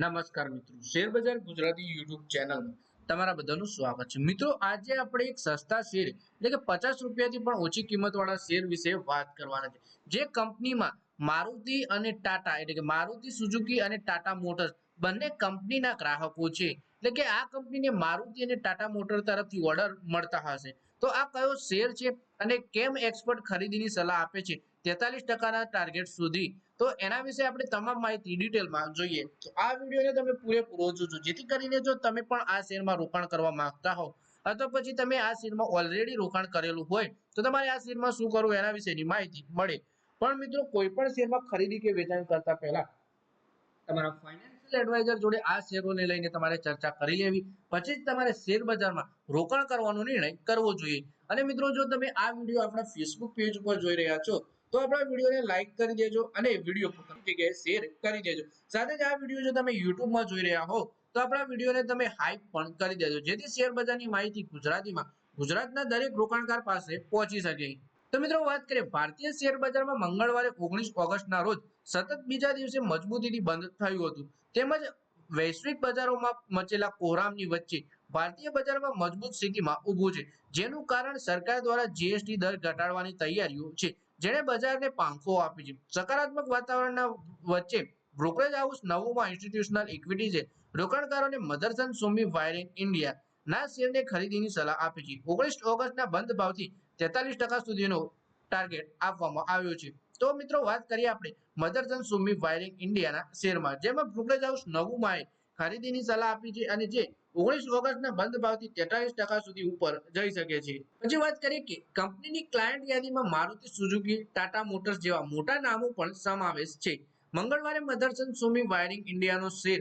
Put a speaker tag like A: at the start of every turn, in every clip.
A: નમસ્કાર મિત્રો. શેર બજાર ગુજરાતી યુટ્યુબ ચેનલમાં તમારા બધાનું સ્વાગત છે. મિત્રો, આજે આપણે એક સસ્તા શેર, એટલે કે પચાસ રૂપિયાથી પણ ઓછી કિંમત વાળા શેર વિશે વાત કરવાના છે. જે કંપનીમાં મારુતિ અને ટાટા, એટલે કે મારુતિ સુઝુકી અને ટાટા મોટર્સ બંને કંપનીના ગ્રાહકો છે. એટલે કે આ કંપનીને મારુતિ અને ટાટા મોટર તરફથી ઓર્ડર મળતા હશે. તો આ કયો શેર છે અને કેમ એક્સપર્ટ ખરીદીની સલાહ આપે છે? તેતાલીસ ટકાના ટાર્ગેટ સુધી. તો એના વિશે આપણે તમામ માહિતી ડિટેલમાં જોઈએ. તો આ વિડીયોને તમે પૂરેપૂરો જોજો. જેથી કરીને જો તમે પણ આ શેરમાં રોકાણ કરવા માંગતા હો, અથવા પછી તમે આ શેરમાં ઓલરેડી રોકાણ કરેલું હોય, તો તમારે આ શેરમાં શું કરવું એના વિશેની માહિતી મળે. પણ મિત્રો, કોઈ પણ શેરમાં ખરીદી કે વેચાણ કરતા પહેલા તમારા ફાઇનાન્શિયલ એડવાઇઝર જોડે આ શેરોને લઈને તમારે ચર્ચા કરી લેવી. પછી જ તમારે શેર બજારમાં રોકાણ કરવાનો નિર્ણય કરવો જોઈએ. અને મિત્રો, જો તમે આ વીડિયો આપણા ફેસબુક પેજ ઉપર જોઈ રહ્યા છો, તો આપણા વિડીયોને લાઇક કરી દેજો અને વીડિયો પોતાની જગ્યાએ શેર કરી દેજો. સાથે જ આ વીડિયો જો તમે યુટ્યુબમાં જોઈ રહ્યા હો, તો આપણા વિડીયોને તમે હાઈપ પણ કરી દેજો. જેથી શેર બજારની માહિતી ગુજરાતીમાં ગુજરાતના દરેક રોકાણકાર પાસે પહોંચી શકે. તો મિત્રો વાત કરીએ ભારતીય શેર બજારમાં મંગળવારે ઓગણીસ ઓગસ્ટના રોજ સતત બીજા દિવસે મજબૂતીથી બંધ થયું હતું. તેમજ વૈશ્વિક બજારોમાં મચેલા કોહરામની વચ્ચે ભારતીય બજારમાં મજબૂત સ્થિતિમાં ઊભું છે. જેનું કારણ સરકાર દ્વારા જીએસટી દર ઘટાડવાની તૈયારીઓ છે, જેણે બજારને પાંખો આપી છે. સકારાત્મક વાતાવરણના વચ્ચે બ્રોકરેજ હાઉસ નવોમાં ઇન્સ્ટિટ્યુશનલ ઇક્વિટી છે. રોકાણકારોને મધરસન સોમી વાયરિંગ ઇન્ડિયા ના શેરને ખરીદીની સલાહ આપી છે. ઓગણીસ ઓગસ્ટના બંધ ભાવથી તેતાલીસ ટકા સુધીનો ટાર્ગેટ આપવામાં આવ્યો છે. તો મિત્રો, વાત કરીએ આપણે મધરસન સુમી વાયરિંગ ઇન્ડિયાના શેરમાં, જેમાં બ્રોકરેજ હાઉસ નવુમાએ ખરીદીની સલાહ આપી છે અને જે ઓગણીસ ઓગસ્ટના બંધ ભાવથી તેતાલીસ ટકા સુધી ઉપર જઈ શકે છે. પછી વાત કરીએ કે કંપનીની ક્લાયન્ટ યાદીમાં મારુતિ સુઝુકી, ટાટા મોટર્સ જેવા મોટા નામો પણ સમાવેશ છે. મંગળવારે મધરસન સુમી વાયરિંગ ઇન્ડિયાનો શેર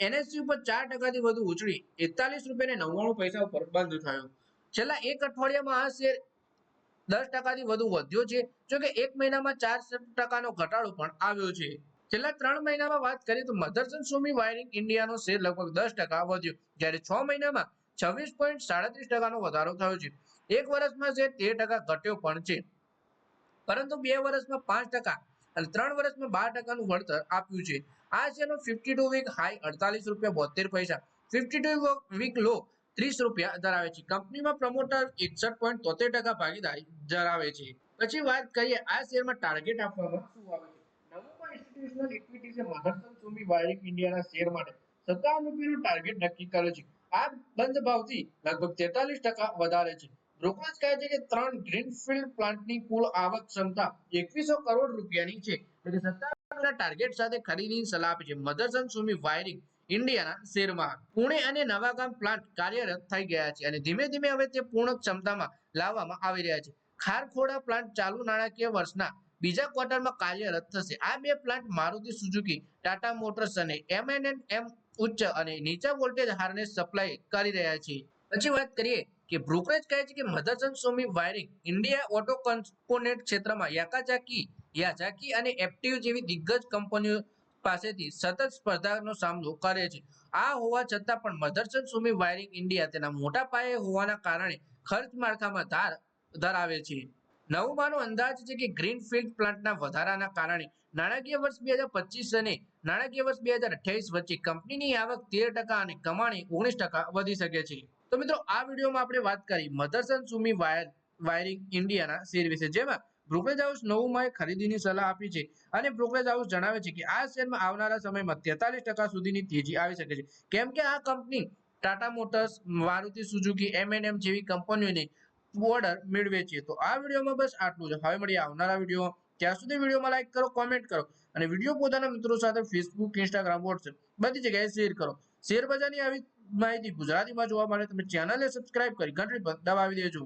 A: એનએસસી ઉપર ચાર ટકાથી વધુ ઉછળી એકતાલીસ રૂપિયા નવ્વાણું પૈસા ઉપર બંધ થયો. છેલ્લા એક અઠવાડિયામાં આ શેર દસ ટકાથી વધુ વધ્યો છે. જોકે એક મહિનામાં ચાર ટકાનો ઘટાડો પણ આવ્યો છે. છેલ્લા ત્રણ મહિનામાં વાત કરીએ તો મધરસન સોમી વાયરિંગ ઇન્ડિયાનો શેર લગભગ દસ ટકા વધ્યો. જ્યારે છ મહિનામાં છવ્વીસ પોઈન્ટ સાડત્રીસ ટકાનો વધારો થયો છે. એક વર્ષમાં શેર તેર ટકા ઘટ્યો પણ છે. પરંતુ બે વર્ષમાં પાંચ ટકા અને ત્રણ વર્ષમાં બાર ટકાનું વળતર આપ્યું છે. આ શેરનો ફિફ્ટી ટુ વીક હાઈ અડતાલીસ રૂપિયા બોતેર પૈસા. ફિફ્ટી ટુ વીક લો ત્રીસ રૂપિયા ધરાવે છે. કંપનીમાં પ્રમોટર એકસઠ પોઈન્ટ તોતેર ટકા ભાગીદારી ધરાવે છે. પછી વાત કરીએ આ શેરમાં ટાર્ગેટ આપવામાં શું આવે છે? ઇન્સ્ટિટ્યુશનલ ઇક્વિટીઝે મહત્તમ સુમી વાયરિંગ ઇન્ડિયાના શેર માટે. સત્તાવન રૂપિયાનું ટાર્ગેટ નક્કી કર્યો છે. આ બંધ ભાવથી લગભગ તેતાલીસ ટકા વધારે છે. બ્રોકરેજ કહે છે કે ત્રણ ગ્રીનફિલ્ડ પ્લાન્ટની કુલ આવક ક્ષમતા એકવીસો કરોડ રૂપિયાની છે. એટલે કે ટાર્ગેટ સાથે ખરીદીની સલાહ આપી છે. મધરસન સુમી વાયરિંગ ઇન્ડિયાના શેરમાં પુણે અને નવાગામ પ્લાન્ટ કાર્યરત થઈ ગયા છે અને ધીમે ધીમે હવે તે પૂર્ણ ક્ષમતામાં લાવવામાં આવી રહ્યા છે. ખારખોડા પ્લાન્ટ ચાલુ નાણાકીય વર્ષના બીજા ક્વાર્ટરમાં કાર્યરત થશે. આ બે plant Maruti Suzuki, Tata Motors અને એમ ઉચ્ચ અને નીચા વોલ્ટેજ હારને સપ્લાય કરી રહ્યા છે. પછી વાત કરીએ કે બ્રોકરેજ કહે છે કે Motherson Sumi wiring India auto component ક્ષેત્રમાં યાકાજાકી યાઝાકી અને એપ્ટિવ જેવી દિગ્ગજ કંપનીઓ પાસેથી સતત સ્પર્ધાનો સામનો કરે છે. આ હોવા છતાં પણ મધરસન સુમી વાયરિંગ ઇન્ડિયા તેના મોટા પાયે હોવાના કારણે ખર્ચ માળખામાં ધાર, ધરાવે છે. નવમાનો અંદાજ છે કે ગ્રીનફિલ્ડ પ્લાન્ટના વધારાના કારણે નાણાકીય વર્ષ બે હજાર પચીસ અને નાણાકીય વર્ષ બે હજાર અઠ્યાવીસ વચ્ચે કંપનીની આવક તેર ટકા અને કમાણી ઓગણીસ ટકા વધી શકે છે. તો મિત્રો, આ વિડીયોમાં આપણે વાત કરી મધરસન સુમી વાયર વાયરિંગ ઇન્ડિયાના શેર વિશે, જેમાં બ્રોકરેજ હાઉસ નવુમાં ખરીદીની સલાહ આપી છે અને બ્રોકરેજ હાઉસ જણાવે છે કે આ શેરમાં આવનારા સમયમાં તેતાલીસ ટકા સુધીની તેજી આવી શકે છે. કેમ કે આ company Tata Motors Maruti Suzuki M જેવી કંપનીઓને ઓર્ડર મેળવે છે. તો આ વિડીયોમાં બસ આટલું જ. હવે મળીએ આવનારા વીડિયો ત્યાં સુધી વિડીયોમાં લાઈક કરો કોમેન્ટ કરો અને વીડિયો પોતાના મિત્રો સાથે ફેસબુક ઇન્સ્ટાગ્રામ વોટ્સએપ બધી જગ્યાએ શેર કરો. શેર બજારની આવી માહિતી ગુજરાતીમાં જોવા માટે તમે ચેનલને સબસ્ક્રાઇબ કરી ઘંટડી દબાવી દેજો.